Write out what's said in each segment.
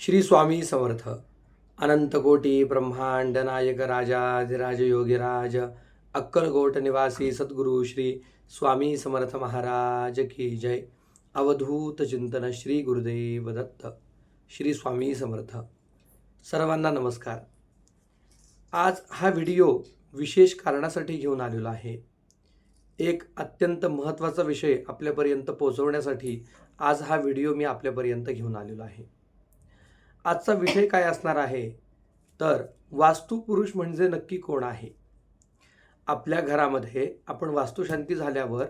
श्री स्वामी समर्थ. अनंतकोटी ब्रह्मांड नायक राजाधिराज योगीराज अक्कलकोट निवासी सद्गुरु श्री स्वामी समर्थ महाराज की जय. अवधूत चिंतन श्री गुरुदेव दत्त. श्री स्वामी समर्थ. सर्वांना नमस्कार. आज हा व्हिडिओ विशेष कारणासाठी घेऊन आलेलो आहे. एक अत्यंत महत्त्वाचा विषय आपल्यापर्यंत पोहोचवण्यासाठी आज हा व्हिडिओ मी आपल्यापर्यंत घेऊन आलेलो आहे. आजचा विषय काय असणार आहे? तर वास्तुपुरुष म्हणजे नक्की कोण आहे? आपल्या घरामध्ये आपण वास्तुशांती झाल्यावर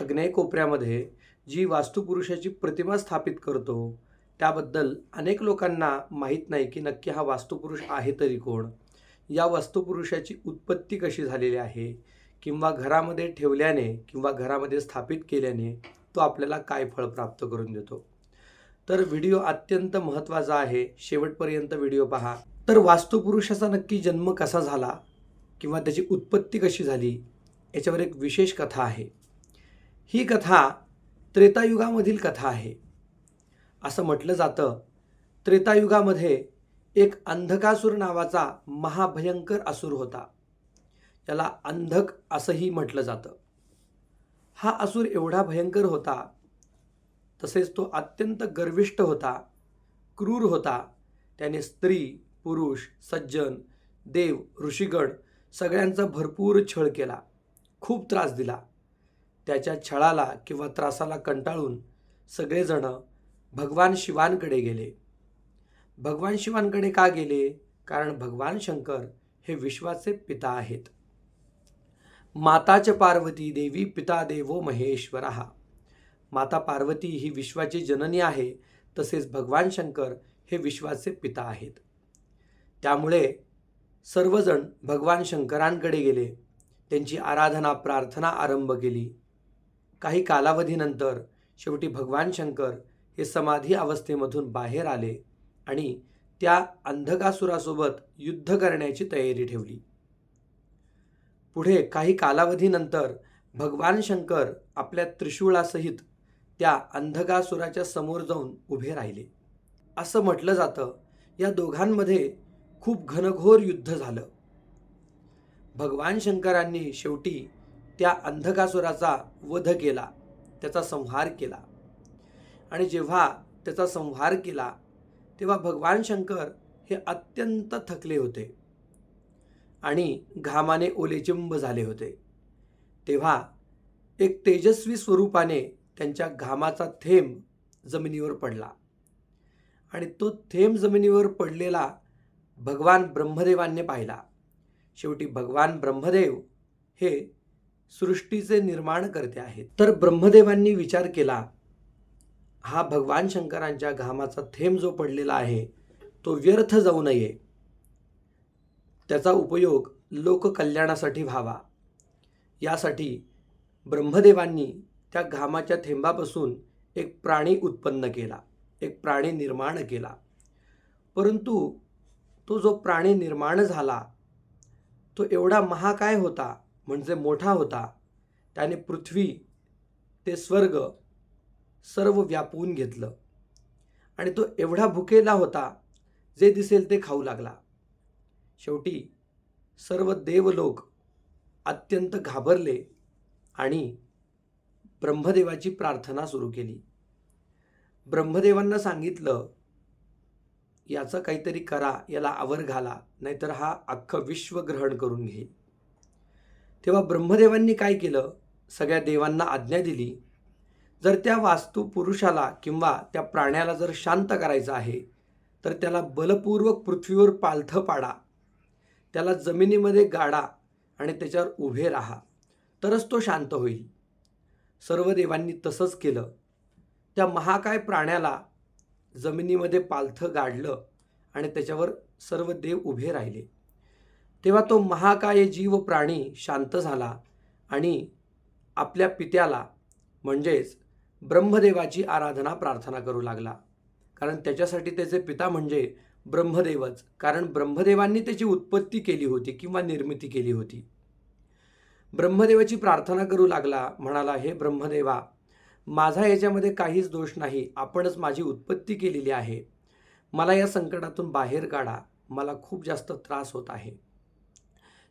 अग्नेय कोपऱ्यामध्ये जी वास्तुपुरुषाची प्रतिमा स्थापित करतो त्याबद्दल अनेक लोकांना माहीत नाही की नक्की हा वास्तुपुरुष आहे तरी कोण. या वास्तुपुरुषाची उत्पत्ती कशी झालेली आहे? किंवा घरामध्ये ठेवल्याने किंवा घरामध्ये स्थापित केल्याने तो आपल्याला काय फळ प्राप्त करून देतो? तर व्हिडिओ अत्यंत महत्त्वाचा आहे. शेवटपर्यंत व्हिडिओ पहा. तर वास्तुपुरुषाचा नक्की जन्म कसा झाला? किंवा त्याची उत्पत्ती कशी झाली? याच्यावर एक विशेष कथा आहे. ही कथा त्रेतायुगामधील कथा आहे. असं म्हटलं जातं त्रेतायुगामध्ये एक अंधकासूर नावाचा महाभयंकर असुर होता. त्याला अंधक असंही म्हटलं जातं. हा असुर एवढा भयंकर होता तसेच तो अत्यंत गर्विष्ठ होता क्रूर होता. त्याने स्त्री पुरुष सज्जन देव ऋषीगण सगळ्यांचा भरपूर छळ केला. खूप त्रास दिला. त्याच्या छळाला किंवा त्रासाला कंटाळून सगळेजण भगवान शिवांकडे गेले. भगवान शिवांकडे का गेले? कारण भगवान शंकर हे विश्वाचे पिता आहेत. माताच पार्वती देवी पिता देवो महेश्वरा. माता पार्वती ही विश्वाची जननी आहे तसेच भगवान शंकर हे विश्वाचे पिता आहेत. त्यामुळे सर्वजण भगवान शंकरांकडे गेले. त्यांची आराधना प्रार्थना आरंभ केली. काही कालावधीनंतर शेवटी भगवान शंकर हे समाधी अवस्थेमधून बाहेर आले आणि त्या अंधकासुरासोबत युद्ध करण्याची तयारी ठेवली. पुढे काही कालावधीनंतर भगवान शंकर आपल्या त्रिशूळासहित त्या अंधकासुराच्या समोर जाऊन उभे राहिले. असं म्हटलं जातं या दोघांमध्ये खूप घनघोर युद्ध झालं. भगवान शंकरांनी शेवटी त्या अंधकासुराचा वध केला त्याचा संहार केला. आणि जेव्हा त्याचा संहार केला तेव्हा भगवान शंकर हे अत्यंत थकले होते आणि घामाने ओलेचिंब झाले होते. तेव्हा एक तेजस्वी स्वरूपाने त्यांच्या घामाचा थेंब जमिनीवर पडला. आणि तो थेंब जमिनीवर पडलेला भगवान ब्रह्मदेवांनी पाहिला. शेवटी भगवान ब्रह्मदेव हे सृष्टीचे निर्माण करते आहेत. तर ब्रह्मदेवांनी विचार केला हा भगवान शंकरांच्या घामाचा थेंब जो पडलेला आहे तो व्यर्थ जाऊ नये. त्याचा उपयोग लोककल्याणासाठी व्हावा. यासाठी ब्रह्मदेवांनी त्या घामाच्या थेंबापासून एक प्राणी उत्पन्न केला एक प्राणी निर्माण केला. परंतु तो जो प्राणी निर्माण झाला तो एवढा महाकाय होता म्हणजे मोठा होता त्याने पृथ्वी ते स्वर्ग सर्व व्यापून घेतलं. आणि तो एवढा भुकेला होता जे दिसेल ते खाऊ लागला. शेवटी सर्व देवलोक अत्यंत घाबरले आणि ब्रह्मदेवाची प्रार्थना सुरू केली. ब्रह्मदेवांना सांगितलं याचं काहीतरी करा याला आवर घाला नाहीतर हा अख्खं विश्व ग्रहण करून घेईल. तेव्हा ब्रह्मदेवांनी काय केलं? सगळ्या देवांना आज्ञा दिली. जर त्या वास्तू पुरुषाला किंवा त्या प्राण्याला जर शांत करायचं आहे तर त्याला बलपूर्वक पृथ्वीवर पालथं पाडा. त्याला जमिनीमध्ये गाडा आणि त्याच्यावर उभे राहा. तरच तो शांत होईल. सर्व देवांनी तसंच केलं. त्या महाकाय प्राण्याला जमिनीमध्ये पालथं गाडलं आणि त्याच्यावर सर्व देव उभे राहिले. तेव्हा तो महाकाय जीव प्राणी शांत झाला आणि आपल्या पित्याला म्हणजेच ब्रह्मदेवाची आराधना प्रार्थना करू लागला. कारण त्याच्यासाठी त्याचे पिता म्हणजे ब्रह्मदेवच. कारण ब्रह्मदेवांनी त्याची उत्पत्ती केली होती किंवा निर्मिती केली होती. ब्रह्मदेवाची प्रार्थना करू लागला म्हणाला हे ब्रह्मदेवा माझा याच्यामध्ये काहीच दोष नाही आपणच माझी उत्पत्ती केलेली आहे. मला या संकटातून बाहेर काढा मला खूप जास्त त्रास होत आहे.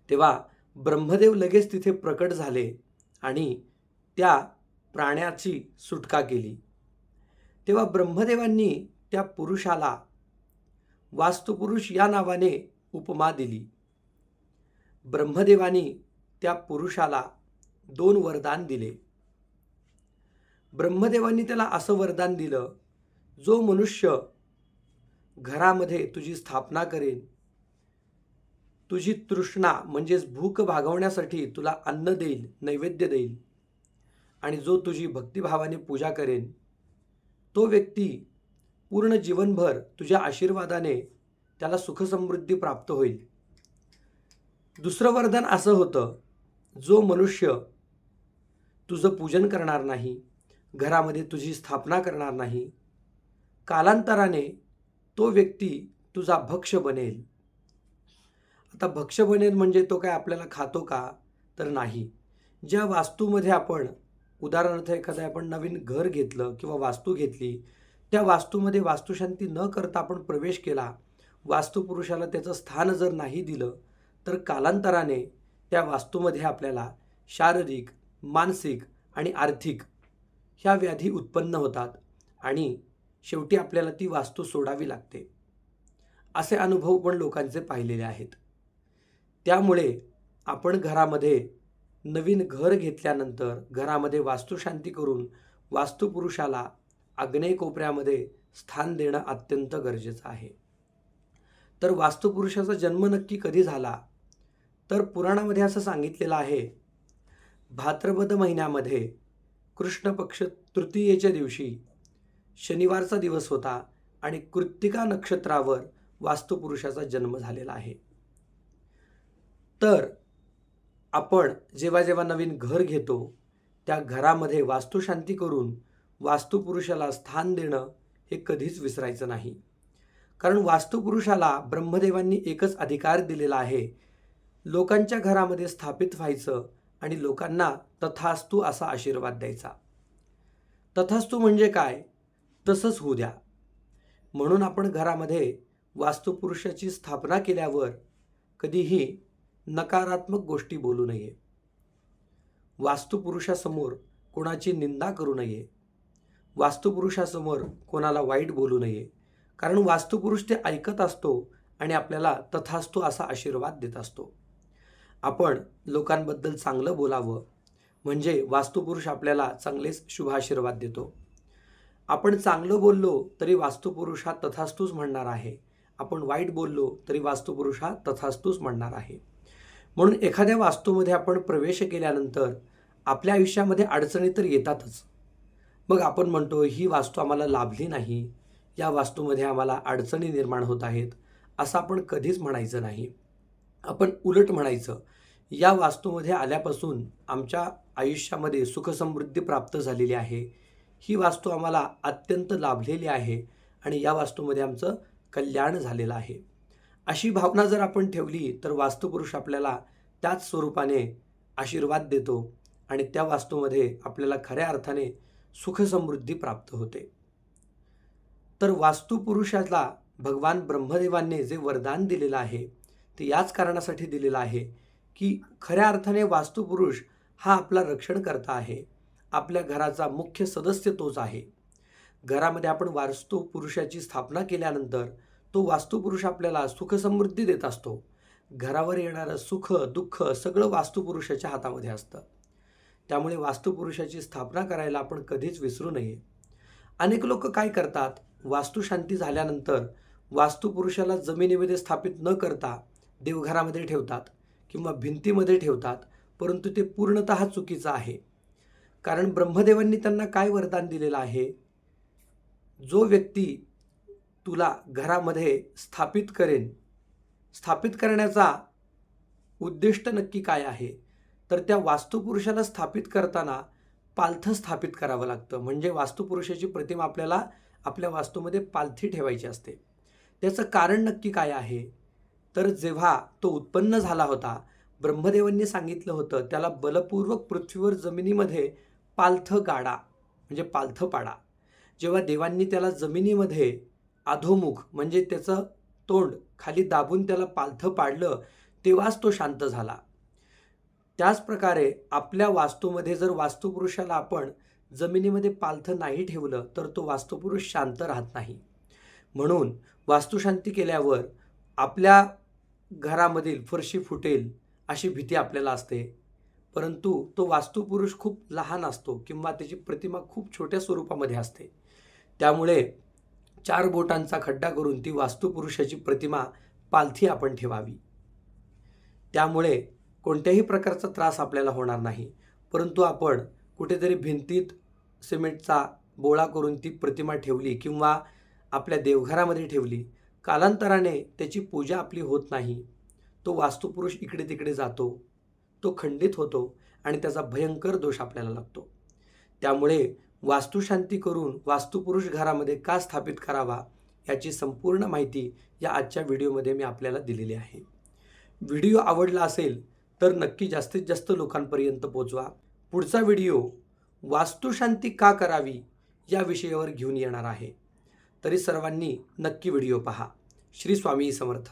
तेव्हा ब्रह्मदेव लगेच तिथे प्रकट झाले आणि त्या प्राण्याची सुटका केली. तेव्हा ब्रह्मदेवांनी त्या पुरुषाला वास्तुपुरुष या नावाने उपमा दिली. ब्रह्मदेवानी त्या पुरुषाला दोन वरदान दिले. ब्रह्मदेवांनी त्याला असं वरदान दिलं जो मनुष्य घरामध्ये तुझी स्थापना करेन तुझी तृष्णा म्हणजेच भूक भागवण्यासाठी तुला अन्न देईल नैवेद्य देईल आणि जो तुझी भक्तिभावाने पूजा करेन तो व्यक्ती पूर्ण जीवनभर तुझ्या आशीर्वादाने त्याला सुखसमृद्धी प्राप्त होईल. दुसरं वरदान असं होतं जो मनुष्य तुझं पूजन करणार नाही घरामध्ये तुझी स्थापना करणार नाही कालांतराने तो व्यक्ती तुझा भक्ष बनेल. आता भक्ष बनेल म्हणजे तो काय आपल्याला खातो का? तर नाही. ज्या वास्तूमध्ये आपण उदाहरणार्थ एखादं आपण नवीन घर घेतलं किंवा वास्तू घेतली त्या वास्तूमध्ये वास्तुशांती न करता आपण प्रवेश केला वास्तुपुरुषाला त्याचं स्थान जर नाही दिलं तर कालांतराने त्या वास्तूमध्ये आपल्याला शारीरिक मानसिक आणि आर्थिक ह्या व्याधी उत्पन्न होतात आणि शेवटी आपल्याला ती वास्तू सोडावी लागते. असे अनुभव पण लोकांचे पाहिलेले आहेत. त्यामुळे आपण घरामध्ये नवीन घर घेतल्यानंतर घरामध्ये वास्तुशांती करून वास्तुपुरुषाला आग्नेय कोपऱ्यामध्ये स्थान देणं अत्यंत गरजेचं आहे. तर वास्तुपुरुषाचा जन्म नक्की कधी झाला? तर पुराणामध्ये असं सांगितलेलं आहे भाद्रपद महिन्यामध्ये कृष्ण पक्ष तृतीयेच्या दिवशी शनिवारचा दिवस होता आणि कृत्तिका नक्षत्रावर वास्तुपुरुषाचा जन्म झालेला आहे. तर आपण जेव्हा जेव्हा नवीन घर घेतो त्या घरामध्ये वास्तुशांती करून वास्तुपुरुषाला स्थान देणं हे कधीच विसरायचं नाही. कारण वास्तुपुरुषाला ब्रह्मदेवांनी एकच अधिकार दिलेला आहे लोकांच्या घरामध्ये स्थापित व्हायचं आणि लोकांना तथास्तू असा आशीर्वाद द्यायचा. तथास्तू म्हणजे काय? तसंच होऊ द्या. म्हणून आपण घरामध्ये वास्तुपुरुषाची स्थापना केल्यावर कधीही नकारात्मक गोष्टी बोलू नये. वास्तुपुरुषासमोर कोणाची निंदा करू नये. वास्तुपुरुषासमोर कोणाला वाईट बोलू नये. कारण वास्तुपुरुष ते ऐकत असतो आणि आपल्याला तथास्तू असा आशीर्वाद देत असतो. आपण लोकांबद्दल चांगलं बोलावं. म्हणजे वास्तुपुरुष आपल्याला चांगलेच शुभ आशीर्वाद देतो. आपण चांगलं बोललो तरी वास्तुपुरुष हा तथास्तूच म्हणणार आहे. आपण वाईट बोललो तरी वास्तुपुरुष हा तथास्तूच म्हणणार आहे. म्हणून एखाद्या वास्तूमध्ये आपण प्रवेश केल्यानंतर आपल्या आयुष्यामध्ये अडचणी तर येतातच. मग आपण म्हणतो ही वास्तू आम्हाला लाभली नाही. या वास्तूमध्ये आम्हाला अडचणी निर्माण होत आहेत. असं आपण कधीच म्हणायचं नाही. आपण उलट म्हणायचं या वास्तूमध्ये आल्यापासून आमच्या आयुष्यामध्ये सुखसमृद्धी प्राप्त झालेली आहे. ही वास्तू आम्हाला अत्यंत लाभलेली आहे आणि या वास्तूमध्ये आमचं कल्याण झालेलं आहे. अशी भावना जर आपण ठेवली तर वास्तुपुरुष आपल्याला त्याच स्वरूपाने आशीर्वाद देतो आणि त्या वास्तूमध्ये आपल्याला खऱ्या अर्थाने सुखसमृद्धी प्राप्त होते. तर वास्तुपुरुषाला भगवान ब्रह्मदेवांनी जे वरदान दिलेलं आहे ते याच कारणासाठी दिलेलं आहे की खऱ्या अर्थाने वास्तुपुरुष हा आपला रक्षणकर्ता आहे. आपल्या घराचा मुख्य सदस्य तोच आहे. घरामध्ये आपण वास्तुपुरुषाची स्थापना केल्यानंतर तो वास्तुपुरुष आपल्याला सुखसमृद्धी देत असतो. घरावर येणारं सुख दुःख सगळं वास्तुपुरुषाच्या हातामध्ये असतं. त्यामुळे वास्तुपुरुषाची स्थापना करायला आपण कधीच विसरू नये. अनेक लोक काय करतात? वास्तुशांती झाल्यानंतर वास्तुपुरुषाला जमिनीमध्ये स्थापित न करता देवघरामध्ये ठेवतात किंवा भिंतीमध्ये ठेवतात परंतु ते पूर्णत चुकीचं आहे. कारण ब्रह्मदेवांनी त्यांना काय वरदान दिलेलं आहे? जो व्यक्ती तुला घरामध्ये स्थापित करेन स्थापित करण्याचा उद्दिष्ट नक्की काय आहे? तर त्या वास्तुपुरुषाला स्थापित करताना पालथं स्थापित करावं लागतं. म्हणजे वास्तुपुरुषाची प्रतिमा आपल्याला आपल्या वास्तूमध्ये पालथी ठेवायची असते. त्याचं कारण नक्की काय आहे? तर जेव्हा तो उत्पन्न झाला होता ब्रह्मदेवांनी सांगितलं होतं त्याला बलपूर्वक पृथ्वीवर जमिनीमध्ये पालथं गाडा म्हणजे पालथं पाडा जेव्हा देवांनी त्याला जमिनीमध्ये अधोमुख म्हणजे त्याचं तोंड खाली दाबून त्याला पालथं पाडलं तेव्हाच तो शांत झाला. त्याच प्रकारे आपल्या वास्तूमध्ये जर वास्तुपुरुषाला आपण जमिनीमध्ये पालथं नाही ठेवलं तर तो वास्तुपुरुष शांत राहत नाही. म्हणून वास्तुशांती केल्यावर आपल्या घरामधील फरशी फुटेल अशी भीती आपल्याला असते. परंतु तो वास्तुपुरुष खूप लहान असतो किंवा त्याची प्रतिमा खूप छोट्या स्वरूपामध्ये असते. त्यामुळे चार बोटांचा खड्डा करून ती वास्तुपुरुषाची प्रतिमा पालथी आपण ठेवावी. त्यामुळे कोणत्याही प्रकारचा त्रास आपल्याला होणार नाही. परंतु आपण कुठेतरी भिंतीत सिमेंटचा बोळा करून ती प्रतिमा ठेवली किंवा आपल्या देवघरामध्ये ठेवली कालांतराने त्याची पूजा आपली होत नाही. तो वास्तुपुरुष इकडे तिकडे जातो. तो खंडित होतो आणि त्याचा भयंकर दोष आपल्याला लागतो. त्यामुळे वास्तुशांती करून वास्तुपुरुष घरामध्ये का स्थापित करावा याची संपूर्ण माहिती या आजच्या व्हिडिओमध्ये मी आपल्याला दिलेली आहे. व्हिडिओ आवडला असेल तर नक्की जास्तीत जास्त लोकांपर्यंत पोचवा. पुढचा व्हिडिओ वास्तुशांती का करावी या विषयावर घेऊन येणार आहे. तरी सर्वांनी नक्की व्हिडिओ पहा. श्री स्वामी समर्थ।